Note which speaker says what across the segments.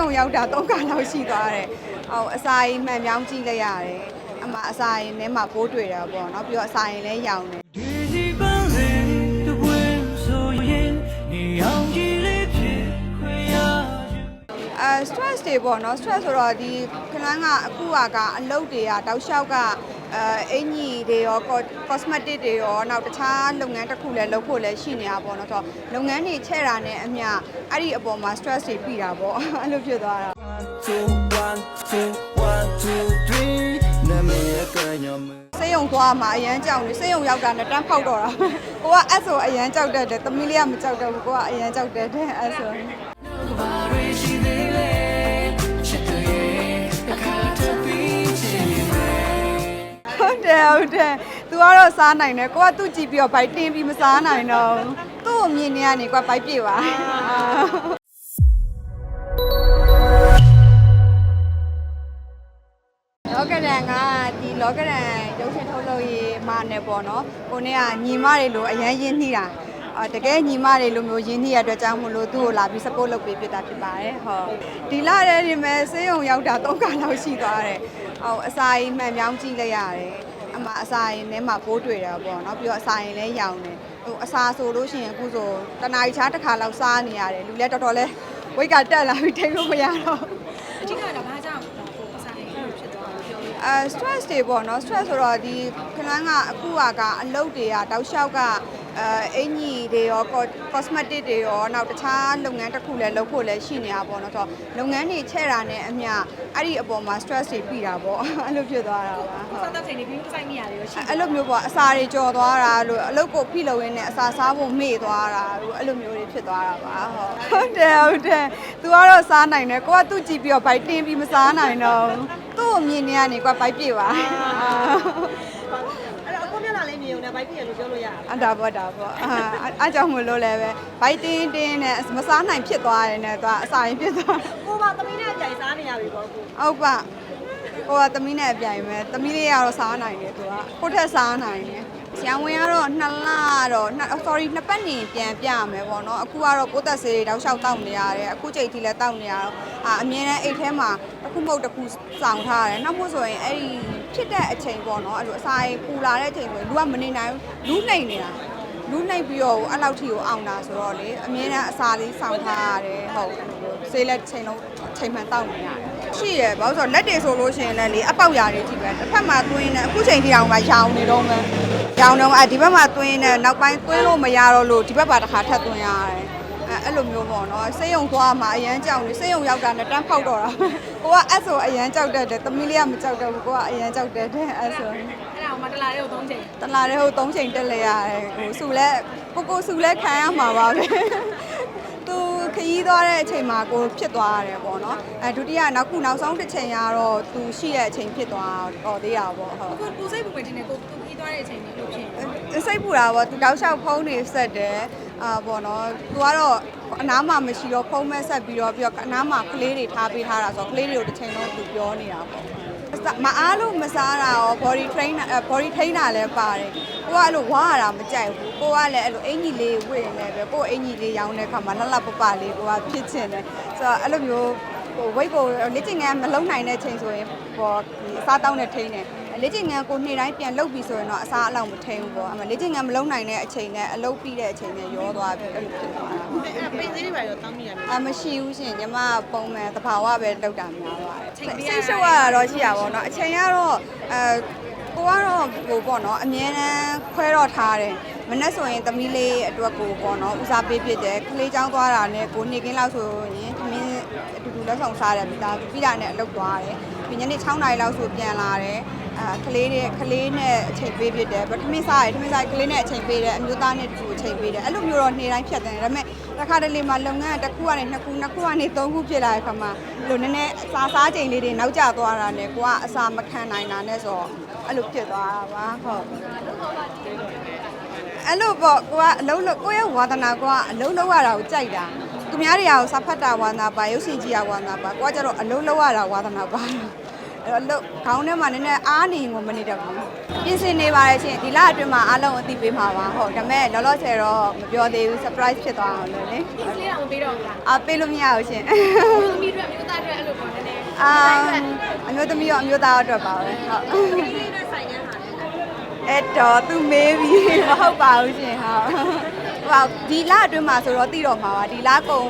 Speaker 1: ရုံရောက်တာ၃ခါလောက်ရှိသွားတယ်ဟိုအစာရင်မှန်ပြောင်းကြည့်လိုက်ရတယ်အမအစာရင်ထဲမှာပိုးတွေ့တယ်ပေါ့နော်ပြီးတော့အစာရင်လည်းရောင်တယ်
Speaker 2: ဒီစီပန်းလေးတစ်ပွင့်ဆိုရင်နေအောင်ကြည့်လေးဖြစ်ခွေရချင်
Speaker 1: အဲ stress တွေပေါ့နော် stress ဆိုတော့ဒီခလန်းကအခုကအလုပ်တွေကတောက်လျှောက်က အဲအင်ကြီးတွေရော cosmetic တွေရောနောက်တခြားလုပ်ငန်းတစ်ခုလည်းလုပ်ဖို့လည်းရှိနေတာပေါ့နော်ဆိုတော့လုပ်ငန်းတွေချဲ့တာနဲ့အမျှအဲ့ဒီအပေါ်မှာ stress တွေပြီးတာပေါ့အဲ့လိုဖြစ်သွားတာ
Speaker 2: two one two one two three နာမည်ကညမ
Speaker 1: စေးရုံသွားမှာအရန်ကြောက်နေစေးရုံရောက်တာနဲ့တန်းဖောက်တော့တာကိုကအဆိုအရန်ကြောက်တတ်တယ်သမီးလေးကမကြောက်တော့ဘူးကိုကအရန်ကြောက်တတ်တယ်အဲ့ဆို
Speaker 2: တ်တ
Speaker 1: ယ်ဟုတ်တယ် तू ကတော့စားနိုင်တယ်ကိုကသူ့ကြည့်ပြီးတော့ဘိုက်တင်းပြီးမစားနိုင်တော့ဘူးသူ့ကိုမြင်နေရနေကွာဘိုက်ပြေပါလောကရန်ကဒီလောကရန်ရုပ်ရှင်ထုတ်လုပ်ရေးမနဲ့ပေါ့နော်ကိုနေ့ကညီမတွေလိုအရန်ရင်းနှီးတာအာတကယ်ညီမတွေလိုမျိုးရင်းနှီးရတဲ့အတွက်ကြောင့်မလို့သူ့ကိုလာပြီး support လုပ်ပေးဖြစ်တာဖြစ်ပါတယ်ဟောဒီလာတဲ့ဒီမဲ့ဆေးရုံရောက်တာ၃ခါလောက်ရှိသွားတယ်ဟောအစာရင်မှန်ပြောင်းကြည့်လိုက်ရတယ် အမအစာရင်ထဲမှာပိုးတွေ့တယ်ပေါ့နော်ပြီးတော့အစာရင်လည်းရောင်တယ်ဟိုအစာဆိုလို့ရှိရင်အခုဆိုတနားရီချားတစ်ခါလောက်စားနေရတယ်လူလည်းတော်တော်လဲဝိတ်ကတက်လာပြီးထိန်းလို့မရတော့
Speaker 3: အဓိကတော့ဘာကြောင့်ကိုအစားရဖြစ်သွားလို့ပြောလို့
Speaker 1: အဲ stress တွေပေါ့နော် stress ဆိုတော့ဒီခလန်းကအခုကအလုပ်တွေကတောက်လျှောက်က အဲအင်ကြီးတွေရော cosmetic တွေရောနောက်တခြားလုပ်ငန်းတစ်ခုလည်းလုပ်ဖို့လည်းရှိနေတာပေါ့နော်ဆိုတော့လုပ်ငန်းတွေချဲ့တာနဲ့အမျှအဲ့ဒီအပေါ်မှာ stress တွေပြီးတာပေါ့အဲ့လိုဖြစ်သွားတာပါဟုတ်
Speaker 3: စားတဲ့ချိန်တွေပြီးဆိုင်မိရတယ်ရောရှိ
Speaker 1: အဲ့လိုမျိုးပေါ့အစာတွေကြော်သွားတာလို့အလုပ်ကိုဖိလုပ်ရင်းနဲ့အစာစားဖို့မေ့သွားတာလို့အဲ့လိုမျိုးတွေဖြစ်သွားတာပါဟုတ်ဟုတ်တယ်ဟုတ်တယ် तू ကတော့စားနိုင်တယ်ကိုကသူ့ကြည့်ပြီးတော့ဘိုက်တင်းပြီးမစားနိုင်တော့ဘူးသူ့ကိုမြင်နေရနေကွာဘိုက်ပြေပါ
Speaker 4: ဘိုက်ပြည့်လို့ပြောလို့ရတယ်
Speaker 1: အတာပေါ့တာပေါ့အာအားကြောင့်မလို့လည်းပဲဘိုက်တင်းတင်းနဲ့မစားနိုင်ဖြစ်သွားတယ်နဲ့သူကအစာရင်ဖြစ်သွား
Speaker 4: ကိုပါသမီးနဲ့ကြိုင်စားနေရပြီပေါ့ကို
Speaker 1: ဟုတ်ပါကိုကသမီးနဲ့အပြိုင်ပဲသမီးလေးကတော့စားနိုင်တယ်သူကကိုယ့်ထက်စားနိုင်တယ် ဆရာဝန်ကတော့နှစ်လတော့နှစ် sorry နှစ်ပတ်နေပြန်ပြရမယ်ပေါ့နော်အခုကတော့ပိုးသက်ဆေးတွေတောက်လျှောက်တောက်နေရတယ်အခုချိန်ထိလည်းတောက်နေရတော့အာအမြဲတမ်းအိတ်ထဲမှာတစ်ခုမဟုတ်တစ်ခုစောင့်ထားရတယ်နောက်မို့ဆိုရင်အဲ့ဒီဖြစ်တဲ့အချိန်ပေါ့နော်အဲ့လိုအစာရေပူလာတဲ့အချိန်ဆိုရင်လူကမနေနိုင်ဘူးလူနှိမ်နေတာလူနှိပ်ပြီးတော့အဲ့လောက်ထိကိုအောင်တာဆိုတော့လေအမြဲတမ်းအစာလေးစောင့်ထားရတယ်ဟုတ်ဆေးလက်ချိန်လုံးချိန်မှန်တောက်နေရတယ် ရှိရယ်ဘာလို့ဆိုတော့လက်တွေဆိုလို့ရှိရင်လည်းလေအပေါက်ရာတွေကြည့်ပဲတစ်ဖက်မှာသွင်းနေအခုချိန်ထိအောင်မှရောင်နေတော့မှရောင်တော့အဒီဘက်မှာသွင်းနေနောက်ပိုင်းသွင်းလို့မရတော့လို့ဒီဘက်ပါတစ်ခါထပ်သွင်းရတယ်အဲအဲ့လိုမျိုးပေါ့နော်စေးရုံသွားမှာအရန်ကြောက်နေစေးရုံရောက်တာနဲ့တန်းဖောက်တော့တာကိုကအဆိုအရန်ကြောက်တတ်တယ်သမီးလေးကမကြောက်တော့ဘူးကိုကအရန်ကြောက်တတ်တယ်အဲ့ဆို
Speaker 3: အဲ့ဒါမှတလာလေးကိုသုံးချိန်
Speaker 1: တလာတဲ့ဟို၃ချိန်တက်လဲရတယ်ဟိုစုလဲကိုကိုစုလဲခံရမှာပါပဲသူ ခရီးသွားတဲ့အချိန်မှာကိုဖြစ်သွားရတယ်ပေါ့နော်အဲဒုတိယနောက်ခုနောက်ဆုံးတစ်ချိန်ကတော့သူရှိတဲ့အချိန်ဖြစ်သွားတော့သေးတာပေါ့ဟုတ်
Speaker 3: ကိုပူစိတ်ပူပင်တင်နေကိုပူပြီးသွားတဲ့အချိန်လေးလို့ဖြစ်
Speaker 1: စိတ်ပူတာပေါ့သူတောက်လျှောက်ဖုံးနေဆက်တယ်အာပေါ့နော်သူကတော့အနားမှာမရှိတော့ဖုံးမဲ့ဆက်ပြီးတော့ပြီးတော့အနားမှာကလေးတွေထားပေးထားတာဆိုတော့ကလေးတွေကိုတစ်ချိန်လုံးသူပြောနေတာပေါ့ မအားလို့မစားတာရော body trainer body trainer လည်းပါတယ်ကိုကအဲ့လိုဝါရတာမကြိုက်ဘူးကိုကလည်းအဲ့လိုအင်ကြီးလေးဝတ်ရင်လည်းပဲကိုအင်ကြီးလေးရောင်းတဲ့ခါမှာလှလှပပလေးကိုကဖြစ်ချင်တယ်ဆိုတော့အဲ့လိုမျိုးဟို weight ကိုလက်ကျင်ငန်းမလုံနိုင်တဲ့ချိန်ဆိုရင်ဟိုဒီအစားတောင်းနဲ့ထိန်းတယ်လေ့ကျင့်ငန်းကိုနေ့တိုင်းပြန်လုပ်ပြီးဆိုရင်တော့အစားအလောက်မထိန်ဘူးပေါ့အမလေ့ကျင့်ငန်းမလုပ်နိုင်တဲ့အချိန်နဲ့အလုပ်ပြီးတဲ့အချိန်နဲ့ရောသွားပြီးအဲ့လိုဖြစ်သွားတာ
Speaker 4: အဲ့ဒါပင်စည်းတွေပါတော့တောင်းမိရတယ်
Speaker 1: အမရှိဘူးရှင်ညီမကပုံမှန်တဘာဝပဲလုပ်တာများပါတယ်စိတ်ရှုပ်ရတာတော့ရှိရပါတော့အချိန်ကတော့အဲကိုကတော့ဟိုပေါ့နော်အမြဲတမ်းခွဲတော့ထားတယ်မနေ့ဆိုရင်သမီးလေးအတွက်ကိုပေါ့နော်ဦးစားပေးဖြစ်တယ်ကလေးချောင်းသွားတာနဲ့ကိုနေကင်းလောက်ဆိုရင်သမီးအတူတူလက်ဆောင်စားတယ်ပြီးသားပြီးတာနဲ့အလုပ်သွားတယ်ပြီးညနေ6နာရီလောက်ဆိုပြန်လာတယ်အာကလေးနဲ့ကလေးနဲ့အချိန်ပေးဖြစ်တယ်ဗထမင်းစားရထမင်းစားကလေးနဲ့အချိန်ပေးတယ်အမျိုးသားနဲ့တူအချိန်ပေးတယ်အဲ့လိုမျိုးတော့နေ့တိုင်းဖြတ်တယ်ဒါပေမဲ့ တစ်ခါတလေမှာလုပ်ငန်းတစ်ခုကနေနှစ်ခုနှစ်ခုကနေသုံးခုဖြစ်လာတဲ့ခါမှာအဲ့လိုနည်းနည်းစားစားချိန်လေးတွေနောက်ကျသွားတာနဲ့ကိုကအစာမခံနိုင်တာနဲ့ဆိုတော့အဲ့လိုဖြစ်သွားတာပါဟုတ်အဲ့လိုပေါ့ကိုကအလုံးလုံးကိုရဲ့ဝါသနာကိုကအလုံးလုံးရတာကိုကြိုက်တာသူများတွေကစာဖတ်တာဝါသနာပါရုပ်ရှင်ကြည့်ရဝါသနာပါကိုကကျတော့အလုံးလုံးရတာဝါသနာပါ အဲ့တော့လို့ခေါင်းထဲမှာနည်းနည်းအားနေကိုမနေတတ်ဘူးပြင်ဆင်နေပါတယ်ရှင်ဒီလအတွင်းမှာအားလုံးအသိပေးမှာပါဟုတ်ဒါပေမဲ့လောလောဆယ်တော့မပြောသေးဘူး surprise ဖြစ်သွားအောင်လို့လေ
Speaker 3: ဒီကလေးတော့မပေးတော့ဘူးလား
Speaker 1: အားပေးလို့မရဘူးရှင်
Speaker 3: မျိုးသမီးတို့မျိုးသားတို့အဲ့လိုပေါ့နည်းနည်း
Speaker 1: အာအမျိုးသမီးရောအမျိုးသားရောအတွက်ပါပဲဟုတ်
Speaker 4: လေးနဲ့ဆိုင်တဲ့ဟာလေး
Speaker 1: အဲ့တော့သူမေးပြီမဟုတ်ပါဘူးရှင်ဟုတ်ဟိုဒီလအတွင်းမှာဆိုတော့တည်တော့မှာပါဒီလကုန်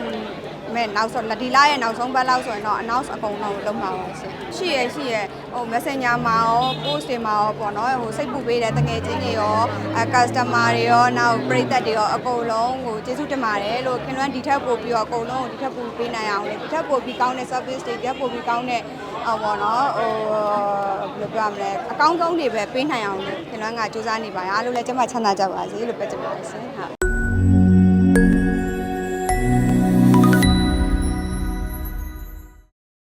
Speaker 1: မဲ့နောက်ဆုံးဒီလရဲ့နောက်ဆုံးပတ်လောက်ဆိုရင်တော့ announce အကုန်လုံးလုပ်မှာပါရှင်ရှိရရှိရဟို messenger မှာရော post တွေမှာရောပေါ့နော်ဟိုစိတ်ပူပေးတဲ့တငယ်ချင်းတွေရောအဲ customer တွေရောနောက်ပရိသတ်တွေရောအကုန်လုံးကိုကျေးဇူးတင်ပါတယ်လို့ခင်ဗျားဒီထက်ပို့ပြီးတော့အကုန်လုံးကိုဒီထက်ပို့ပေးနိုင်အောင်လေဒီထက်ပို့ပြီးကောင်းတဲ့ service တွေဒီထက်ပို့ပြီးကောင်းတဲ့ဟောပေါ့နော်ဟိုဘယ်လိုပြောမလဲအကောင်းဆုံးတွေပဲပေးနိုင်အောင်လို့ခင်ဗျားကစူးစမ်းနေပါရအားလုံးလည်းကျမချမ်းသာကြပါစေလို့ပြောချင်ပါတယ်ရှင်ဟုတ်